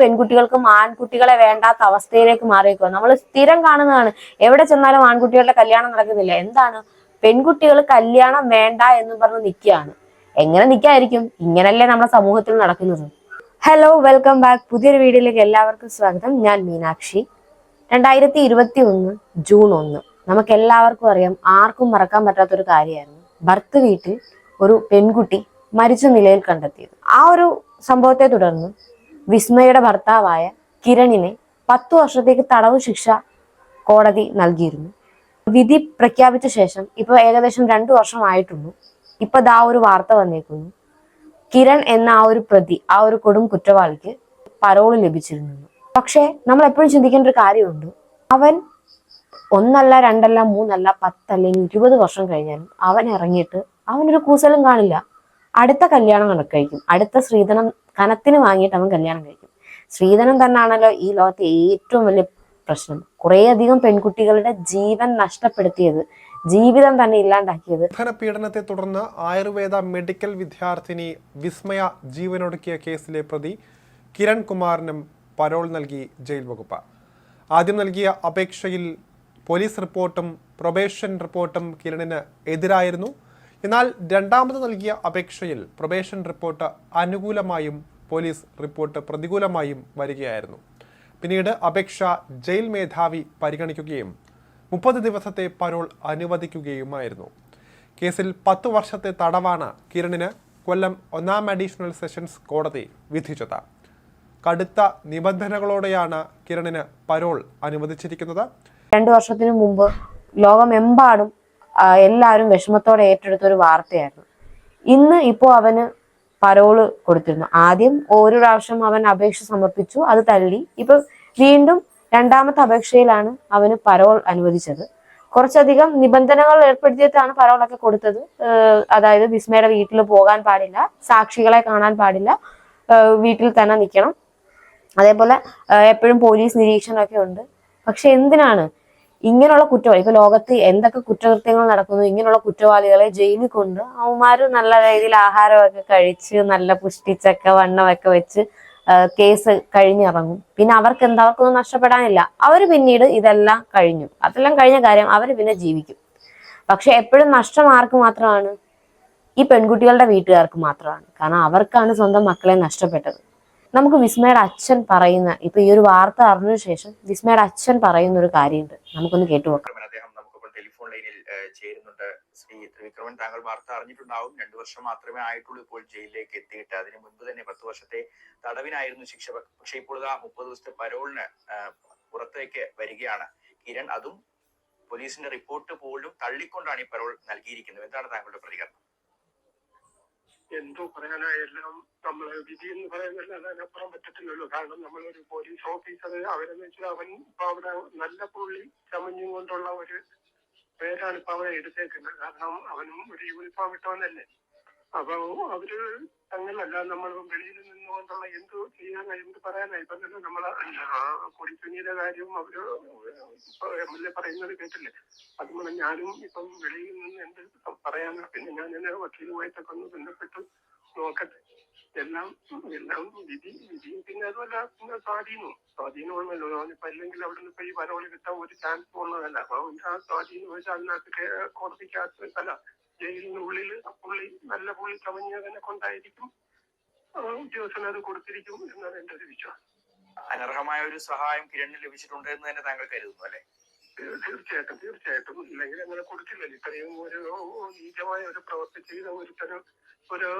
പെൺകുട്ടികൾക്കും ആൺകുട്ടികളെ വേണ്ടാത്ത അവസ്ഥയിലേക്ക് മാറിയേക്കുക നമ്മൾ സ്ഥിരം കാണുന്നതാണ്. എവിടെ ചെന്നാലും ആൺകുട്ടികളുടെ കല്യാണം നടക്കുന്നില്ല. എന്താണ്? പെൺകുട്ടികൾ കല്യാണം വേണ്ട എന്ന് പറഞ്ഞ് നിൽക്കുകയാണ് എങ്ങനെ നിൽക്കായിരിക്കും ഇങ്ങനല്ലേ നമ്മുടെ സമൂഹത്തിൽ നടക്കുന്നത്. ഹലോ വെൽക്കം ബാക്ക് പുതിയൊരു വീഡിയോയിലേക്ക് എല്ലാവർക്കും സ്വാഗതം. ഞാൻ മീനാക്ഷി. രണ്ടായിരത്തി ഇരുപത്തി ഒന്ന് ജൂൺ ഒന്ന്. നമുക്ക് എല്ലാവർക്കും അറിയാം ആർക്കും മറക്കാൻ പറ്റാത്തൊരു കാര്യമായിരുന്നു. ഭർത്ത് വീട്ടിൽ ഒരു പെൺകുട്ടി മരിച്ച നിലയിൽ കണ്ടെത്തിയത്. ആ ഒരു സംഭവത്തെ തുടർന്ന് വിസ്മയുടെ ഭർത്താവായ കിരണിനെ പത്തു വർഷത്തേക്ക് തടവ് ശിക്ഷ കോടതി നൽകിയിരുന്നു. വിധി പ്രഖ്യാപിച്ച ശേഷം ഇപ്പൊ ഏകദേശം രണ്ടു വർഷമായിട്ടുള്ളൂ. ഇപ്പൊ ദാ ഒരു വാർത്ത വന്നേക്കുന്നു. കിരൺ എന്ന ആ ഒരു പ്രതി ആ ഒരു കൊടും കുറ്റവാളിക്ക് പരോൾ ലഭിച്ചിരുന്നു. പക്ഷേ നമ്മൾ എപ്പോഴും ചിന്തിക്കേണ്ട ഒരു കാര്യമുണ്ട്. അവൻ ഒന്നല്ല രണ്ടല്ല മൂന്നല്ല പത്തല്ലെങ്കിൽ ഇരുപത് വർഷം കഴിഞ്ഞാലും അവൻ ഇറങ്ങിയിട്ട് അവനൊരു കൂസലും കാണില്ല. അടുത്ത കല്യാണം കഴിക്കും. അടുത്ത സ്ത്രീധനം കനത്തിന് വാങ്ങിയിട്ട് അവൻ കല്യാണം കഴിക്കും. സ്ത്രീധനം തന്നെയാണല്ലോ ഈ ലോകത്തെ ഏറ്റവും വലിയ പ്രശ്നം. കുറേയധികം പെൺകുട്ടികളുടെ ജീവൻ നഷ്ടപ്പെടുത്തിയത് ജീവിതം തന്നെ ഇല്ലാണ്ടാക്കിയത്. പീഡനത്തെ തുടർന്ന് ആയുർവേദ മെഡിക്കൽ വിദ്യാർത്ഥിനി വിസ്മയ ജീവനൊടുക്കിയ കേസിലെ പ്രതി കിരൺ കുമാറിനും പരോൾ നൽകി ജയിൽ വകുപ്പ്. ആദ്യം നൽകിയ അപേക്ഷയിൽ പോലീസ് റിപ്പോർട്ടും പ്രൊബേഷൻ റിപ്പോർട്ടും കിരണിന് എതിരായിരുന്നു. എന്നാൽ രണ്ടാമത് നൽകിയ അപേക്ഷയിൽ പ്രൊബേഷൻ റിപ്പോർട്ട് അനുകൂലമായും പോലീസ് റിപ്പോർട്ട് പ്രതികൂലമായും വരികയായിരുന്നു. പിന്നീട് അപേക്ഷ ജയിൽ മേധാവി പരിഗണിക്കുകയും മുപ്പത് ദിവസത്തെ പരോൾ അനുവദിക്കുകയുമായിരുന്നു. കേസിൽ പത്തു വർഷത്തെ തടവാണ് കിരണിന് കൊല്ലം ഒന്നാം അഡീഷണൽ സെഷൻസ് കോടതി വിധിച്ചത്. കടുത്ത നിബന്ധനകളോടെയാണ് കിരണിന് പരോൾ അനുവദിച്ചിരിക്കുന്നത്. രണ്ടു വർഷത്തിനു മുമ്പ് ലോകമെമ്പാടും എല്ലാവരും വിഷമത്തോടെ ഏറ്റെടുത്ത ഒരു വാർത്തയായിരുന്നു. ഇന്ന് ഇപ്പോൾ അവന് പരോൾ കൊടുത്തിരുന്നു. ആദ്യം ഒരു പ്രാവശ്യം അവൻ അപേക്ഷ സമർപ്പിച്ചു അത് തള്ളി. ഇപ്പൊ വീണ്ടും രണ്ടാമത്തെ അപേക്ഷയിലാണ് അവന് പരോൾ അനുവദിച്ചത്. കുറച്ചധികം നിബന്ധനകൾ ഏർപ്പെടുത്തിയിട്ടാണ് പരോളൊക്കെ കൊടുത്തത്. അതായത് വിസ്മയുടെ വീട്ടിൽ പോകാൻ പാടില്ല സാക്ഷികളെ കാണാൻ പാടില്ല വീട്ടിൽ തന്നെ നിൽക്കണം. അതേപോലെ എപ്പോഴും പോലീസ് നിരീക്ഷണമൊക്കെ ഉണ്ട്. പക്ഷെ എന്തിനാണ് ഇങ്ങനെയുള്ള കുറ്റവാളി ഇപ്പൊ ലോകത്ത് എന്തൊക്കെ കുറ്റകൃത്യങ്ങൾ നടക്കുന്നു ഇങ്ങനെയുള്ള കുറ്റവാളികളെ ജയിലിൽ കൊണ്ട് അവന്മാര് നല്ല രീതിയിൽ ആഹാരമൊക്കെ കഴിച്ച് നല്ല പുഷ്ടിച്ചൊക്കെ വണ്ണമൊക്കെ വെച്ച് കേസ് കഴിഞ്ഞിറങ്ങും. പിന്നെ അവർക്ക് എന്താ അവർക്കൊന്നും നഷ്ടപ്പെടാനില്ല. അവർ പിന്നീട് ഇതെല്ലാം കഴിഞ്ഞു. അതെല്ലാം കഴിഞ്ഞ കാര്യം അവർ പിന്നെ ജീവിക്കും. പക്ഷെ എപ്പോഴും നഷ്ടം ആർക്ക് മാത്രമാണ്? ഈ പെൺകുട്ടികളുടെ വീട്ടുകാർക്ക് മാത്രമാണ്. കാരണം അവർക്കാണ് സ്വന്തം മക്കളെ നഷ്ടപ്പെട്ടത്. നമുക്ക് വിസ്മയുടെ അച്ഛൻ പറയുന്ന ഇപ്പൊ ഈ ഒരു വാർത്ത അറിഞ്ഞ ശേഷം വിസ്മയുടെ അച്ഛൻ പറയുന്ന ഒരു കാര്യമുണ്ട്. നമുക്കൊന്ന് അദ്ദേഹം നമുക്കിപ്പോൾ ടെലിഫോൺ ലൈനിൽ ചേരുന്നുണ്ട്. ശ്രീ ത്രിവിക്രമൻ താങ്കൾ വാർത്ത അറിഞ്ഞിട്ടുണ്ടാവും. രണ്ടു വർഷം മാത്രമേ ആയിട്ടുള്ളൂ ഇപ്പോൾ ജയിലിലേക്ക് എത്തിയിട്ട്. അതിന് മുൻപ് തന്നെ പത്ത് വർഷത്തെ തടവിനായിരുന്നു ശിക്ഷ. പക്ഷേ ഇപ്പോൾ ആ മുപ്പത് ദിവസത്തെ പരോളിന് പുറത്തേക്ക് വരികയാണ് കിരൺ. അതും പോലീസിന്റെ റിപ്പോർട്ട് പോലും തള്ളിക്കൊണ്ടാണ് ഈ പരോൾ നൽകിയിരിക്കുന്നത്. എന്താണ് താങ്കളുടെ പ്രതികരണം? എന്തോ പറയാനായെല്ലാം നമ്മൾ വിധി എന്ന് പറയുന്നല്ലാതെ അതിനപ്പുറം പറ്റത്തില്ലല്ലോ. കാരണം നമ്മളൊരു പോലീസ് ഓഫീസർ അവരെന്ന് വെച്ചാൽ അവൻ ഇപ്പൊ അവിടെ നല്ല പുള്ളി ചമഞ്ഞും കൊണ്ടുള്ള ഒരു പേരാണ് ഇപ്പൊ അവനെ എടുത്തേക്കുന്നത്. കാരണം അവനും ഒരു യൂണിഫോം ഇട്ടവനല്ലേ. അപ്പൊ അവർ അങ്ങനല്ല നമ്മൾ വെളിയിൽ നിന്നുകൊണ്ടുള്ള എന്ത് ചെയ്യാനാ എന്ത് പറയാനാ? ഇപ്പൊ തന്നെ നമ്മളെ കൊടിക്കുഞ്ഞിയുടെ കാര്യവും അവർ എം എൽ എ പറയുന്നത് കേട്ടില്ലേ? അതുപോലെ ഞാനും ഇപ്പം വെളിയിൽ നിന്ന് എന്ത് പറയാനാ പിന്നെ ഞാൻ എന്നെ വക്കീലുമായിട്ടൊക്കെ ഒന്ന് ബന്ധപ്പെട്ട് നോക്കട്ടെ. എല്ലാം എല്ലാം വിധി വിധി പിന്നെ അതുമല്ല പിന്നെ സ്വാധീനവും. സ്വാധീനമാണല്ലോ ഞാനിപ്പോ അല്ലെങ്കിൽ അവിടെ നിന്ന് ഇപ്പൊ ഈ വരവോളി കിട്ടാൻ ഒരു ചാൻസ് ഉള്ളതല്ല. അപ്പൊ ആ സ്വാധീനം വെച്ചാൽ അതിനകത്ത് കോടതിക്കകത്ത് അല്ല ജയിലിനുള്ളിൽ പുള്ളി നല്ല പുള്ളി കവിഞ്ഞതിനെ കൊണ്ടായിരിക്കും. ഉദ്യോഗസ്ഥന് അത് കൊടുത്തിരിക്കും എന്നാണ് എന്റെ ഒരു വിശ്വാസം. അനർഹമായ ഒരു സഹായം കിരണിന് ലഭിച്ചിട്ടുണ്ട് എന്ന് തന്നെ താങ്കൾ കരുതുന്നു അല്ലെ? തീർ- തീർച്ചയായിട്ടും തീർച്ചയായിട്ടും. ഇല്ലെങ്കിൽ അങ്ങനെ കൊടുത്തില്ലല്ലോ ഇത്രയും ഒരു നീചമായ ഒരു പ്രവൃത്തി ചെയ്ത ഒരുത്തരം ഒരു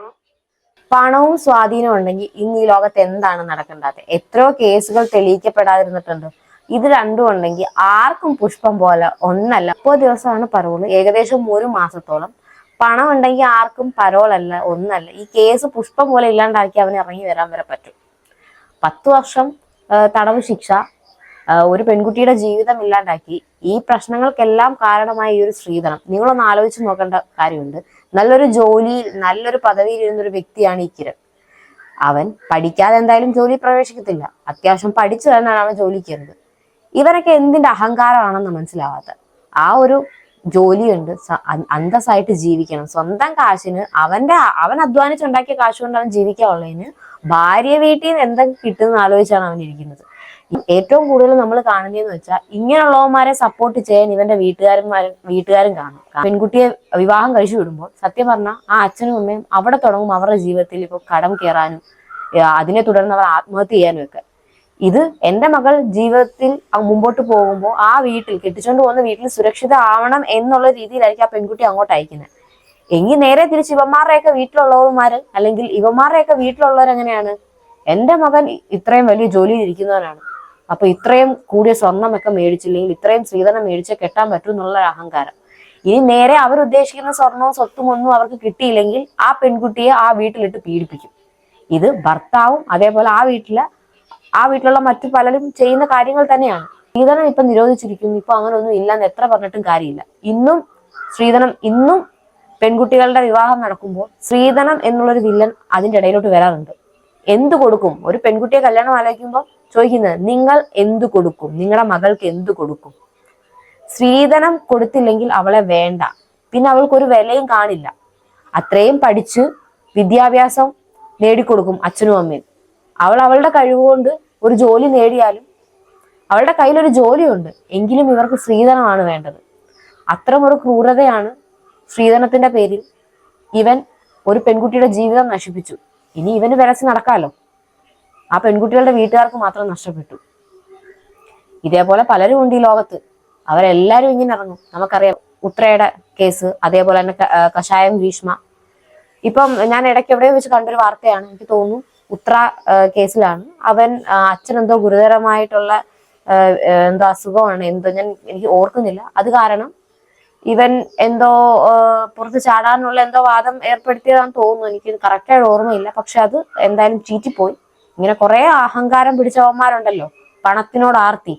പണവും സ്വാധീനവും ഉണ്ടെങ്കിൽ ഇന്ന് ഈ ലോകത്ത് എന്താണ് നടക്കേണ്ടത്? എത്രയോ കേസുകൾ തെളിയിക്കപ്പെടാതിരുന്നിട്ടുണ്ട്. ഇത് രണ്ടും ഉണ്ടെങ്കിൽ ആർക്കും പുഷ്പം പോലെ ഒന്നല്ല. മുപ്പത് ദിവസമാണ് പറവുള്ളൂ. ഏകദേശം ഒരു മാസത്തോളം പണം ഉണ്ടെങ്കിൽ ആർക്കും പരോളല്ല ഒന്നല്ല. ഈ കേസ് പുഷ്പം പോലെ ഇല്ലാണ്ടാക്കി അവന് ഇറങ്ങി വരാൻ വരെ പറ്റും. പത്ത് വർഷം തടവ് ശിക്ഷ ഒരു പെൺകുട്ടിയുടെ ജീവിതം ഇല്ലാണ്ടാക്കി ഈ പ്രശ്നങ്ങൾക്കെല്ലാം കാരണമായ ഈ ഒരു സ്ത്രീധനം. നിങ്ങളൊന്ന് ആലോചിച്ച് നോക്കേണ്ട കാര്യമുണ്ട്. നല്ലൊരു ജോലിയിൽ നല്ലൊരു പദവിയിൽ ഒരു വ്യക്തിയാണ് ഈ കിരൺ. അവൻ പഠിക്കാതെ എന്തായാലും ജോലി പ്രവേശിക്കത്തില്ല. അത്യാവശ്യം പഠിച്ചു തന്നെയാണ് അവൻ ജോലി കയറുന്നത് ഇവരൊക്കെ എന്തിന്റെ അഹങ്കാരമാണെന്ന് മനസ്സിലാവാത്ത ആ ഒരു ജോലിയുണ്ട്. അന്തസ്സായിട്ട് ജീവിക്കണം. സ്വന്തം കാശിന് അവന്റെ അവൻ അധ്വാനിച്ചുണ്ടാക്കിയ കാശ് കൊണ്ട് അവൻ ജീവിക്കാനുള്ളതിന് ഭാര്യ വീട്ടിൽ നിന്ന് എന്തൊക്കെ കിട്ടുന്ന ആലോചിച്ചാണ് അവൻ ഇരിക്കുന്നത്. ഏറ്റവും കൂടുതൽ നമ്മൾ കാണുന്നതെന്ന് വെച്ചാൽ ഇങ്ങനെയുള്ളവന്മാരെ സപ്പോർട്ട് ചെയ്യാൻ ഇവന്റെ വീട്ടുകാരന്മാരും വീട്ടുകാരും കാണും. പെൺകുട്ടിയെ വിവാഹം കഴിച്ചു വിടുമ്പോൾ സത്യം പറഞ്ഞാൽ ആ അച്ഛനും അമ്മയും അവിടെ തുടങ്ങും അവരുടെ ജീവിതത്തിൽ ഇപ്പോൾ കടം കയറാനും അതിനെ തുടർന്ന് അവർ ആത്മഹത്യ ചെയ്യാനും ഒക്കെ. ഇത് എന്റെ മകൾ ജീവിതത്തിൽ മുമ്പോട്ട് പോകുമ്പോൾ ആ വീട്ടിൽ കെട്ടിച്ചോണ്ട് പോകുന്ന വീട്ടിൽ സുരക്ഷിതമാവണം എന്നുള്ള രീതിയിലായിരിക്കും ആ പെൺകുട്ടി അങ്ങോട്ട് അയക്കുന്നത് എങ്കിൽ നേരെ തിരിച്ച് ഇവന്മാരുടെയൊക്കെ വീട്ടിലുള്ളവന്മാർ അല്ലെങ്കിൽ ഇവന്മാരുടെയൊക്കെ വീട്ടിലുള്ളവർ എങ്ങനെയാണ്? എന്റെ മകൻ ഇത്രയും വലിയ ജോലിയിൽ ഇരിക്കുന്നവനാണ്. അപ്പൊ ഇത്രയും കൂടിയ സ്വർണമൊക്കെ മേടിച്ചില്ലെങ്കിൽ ഇത്രയും സ്ത്രീധനം മേടിച്ച് കെട്ടാൻ പറ്റും എന്നുള്ള അഹങ്കാരം. ഇനി നേരെ അവർ ഉദ്ദേശിക്കുന്ന സ്വർണവും സ്വത്തും ഒന്നും അവർക്ക് കിട്ടിയില്ലെങ്കിൽ ആ പെൺകുട്ടിയെ ആ വീട്ടിലിട്ട് പീഡിപ്പിക്കും. ഇത് ഭർത്താവും അതേപോലെ ആ വീട്ടിലെ ആ വീട്ടിലുള്ള മറ്റു പലരും ചെയ്യുന്ന കാര്യങ്ങൾ തന്നെയാണ്. സ്ത്രീധനം ഇപ്പൊ നിരോധിച്ചിരിക്കുന്നു. ഇപ്പൊ അങ്ങനെ ഒന്നും ഇല്ലെന്ന് എത്ര പറഞ്ഞിട്ടും കാര്യമില്ല. ഇന്നും സ്ത്രീധനം ഇന്നും പെൺകുട്ടികളുടെ വിവാഹം നടക്കുമ്പോൾ സ്ത്രീധനം എന്നുള്ളൊരു വില്ലൻ അതിന്റെ ഇടയിലോട്ട് വരാറുണ്ട്. എന്ത് കൊടുക്കും? ഒരു പെൺകുട്ടിയെ കല്യാണം ആലോചിക്കുമ്പോൾ ചോദിക്കുന്നത് നിങ്ങൾ എന്ത് കൊടുക്കും? നിങ്ങളുടെ മകൾക്ക് എന്ത് കൊടുക്കും? സ്ത്രീധനം കൊടുത്തില്ലെങ്കിൽ അവളെ വേണ്ട. പിന്നെ അവൾക്ക് ഒരു വിലയും കാണില്ല. അത്രയും പഠിച്ച് വിദ്യാഭ്യാസം നേടിക്കൊടുക്കും അച്ഛനും അമ്മയും. അവൾ അവളുടെ കഴിവുകൊണ്ട് ഒരു ജോലി നേടിയാലും അവളുടെ കയ്യിലൊരു ജോലിയുണ്ട്. എങ്കിലും ഇവർക്ക് സ്ത്രീധനമാണ് വേണ്ടത്. അത്തരം ഒരു ക്രൂരതയാണ് സ്ത്രീധനത്തിന്റെ പേരിൽ ഇവൻ ഒരു പെൺകുട്ടിയുടെ ജീവിതം നശിപ്പിച്ചു. ഇനി ഇവന് വിലച്ച് നടക്കാലോ? ആ പെൺകുട്ടികളുടെ വീട്ടുകാർക്ക് മാത്രം നഷ്ടപ്പെട്ടു. ഇതേപോലെ പലരും ഉണ്ട് ഈ ലോകത്ത്. അവരെല്ലാരും ഇങ്ങനെ ഇറങ്ങും. നമുക്കറിയാം ഉത്രയുടെ കേസ് അതേപോലെ തന്നെ കഷായം ഭീഷ്മ ഇപ്പം ഞാൻ ഇടയ്ക്ക് എവിടെയോ വെച്ച് കണ്ടൊരു വാർത്തയാണ്. എനിക്ക് തോന്നുന്നു ഉത്ര കേസിലാണ്. അവൻ അച്ഛൻ എന്തോ ഗുരുതരമായിട്ടുള്ള എന്തോ അസുഖമാണ്. എന്തോ ഞാൻ എനിക്ക് ഓർക്കുന്നില്ല. അത് കാരണം ഇവൻ എന്തോ പുറത്ത് ചാടാനുള്ള എന്തോ വാദം ഏർപ്പെടുത്തിയതാണെന്ന് തോന്നുന്നു. എനിക്ക് കറക്റ്റായിട്ട് ഓർമ്മയില്ല. പക്ഷെ അത് എന്തായാലും ചീറ്റിപ്പോയി. ഇങ്ങനെ കുറെ അഹങ്കാരം പിടിച്ചവന്മാരുണ്ടല്ലോ. പണത്തിനോട് ആർത്തി.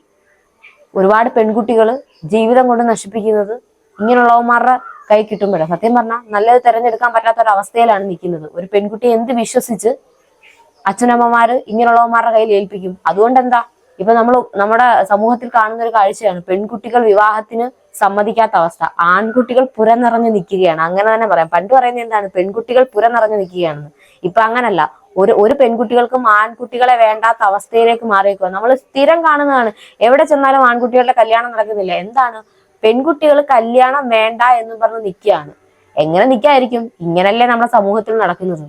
ഒരുപാട് പെൺകുട്ടികൾ ജീവിതം കൊണ്ട് നശിപ്പിക്കുന്നത് ഇങ്ങനെയുള്ളവന്മാരുടെ കൈ കിട്ടുമ്പോഴാണ്. സത്യം പറഞ്ഞാൽ നല്ലത് തിരഞ്ഞെടുക്കാൻ പറ്റാത്ത ഒരു അവസ്ഥയിലാണ് നിൽക്കുന്നത്. ഒരു പെൺകുട്ടിയെ എന്ത് വിശ്വസിച്ച് അച്ഛനമ്മമാര് ഇങ്ങനെയുള്ളവന്മാരുടെ കയ്യിൽ ഏൽപ്പിക്കും. അതുകൊണ്ട് എന്താ ഇപ്പൊ നമ്മൾ നമ്മുടെ സമൂഹത്തിൽ കാണുന്ന ഒരു കാഴ്ചയാണ്. പെൺകുട്ടികൾ വിവാഹത്തിന് സമ്മതിക്കാത്ത അവസ്ഥ. ആൺകുട്ടികൾ പുരനിറഞ്ഞു നിൽക്കുകയാണ്. അങ്ങനെ തന്നെ പറയാം. പണ്ട് പറയുന്നത് എന്താണ്? പെൺകുട്ടികൾ പുരനിറഞ്ഞു നിൽക്കുകയാണെന്ന്. ഇപ്പൊ അങ്ങനല്ല. ഒരു ഒരു പെൺകുട്ടികൾക്കും ആൺകുട്ടികളെ വേണ്ടാത്ത അവസ്ഥയിലേക്ക് മാറിയേക്കുക നമ്മൾ സ്ഥിരം കാണുന്നതാണ്. എവിടെ ചെന്നാലും ആൺകുട്ടികളുടെ കല്യാണം നടക്കുന്നില്ല. എന്താണ്? പെൺകുട്ടികൾ കല്യാണം വേണ്ട എന്ന് പറഞ്ഞ് നിൽക്കുകയാണ്. എങ്ങനെ നിൽക്കായിരിക്കും? ഇങ്ങനല്ലേ നമ്മുടെ സമൂഹത്തിൽ നടക്കുന്നത്.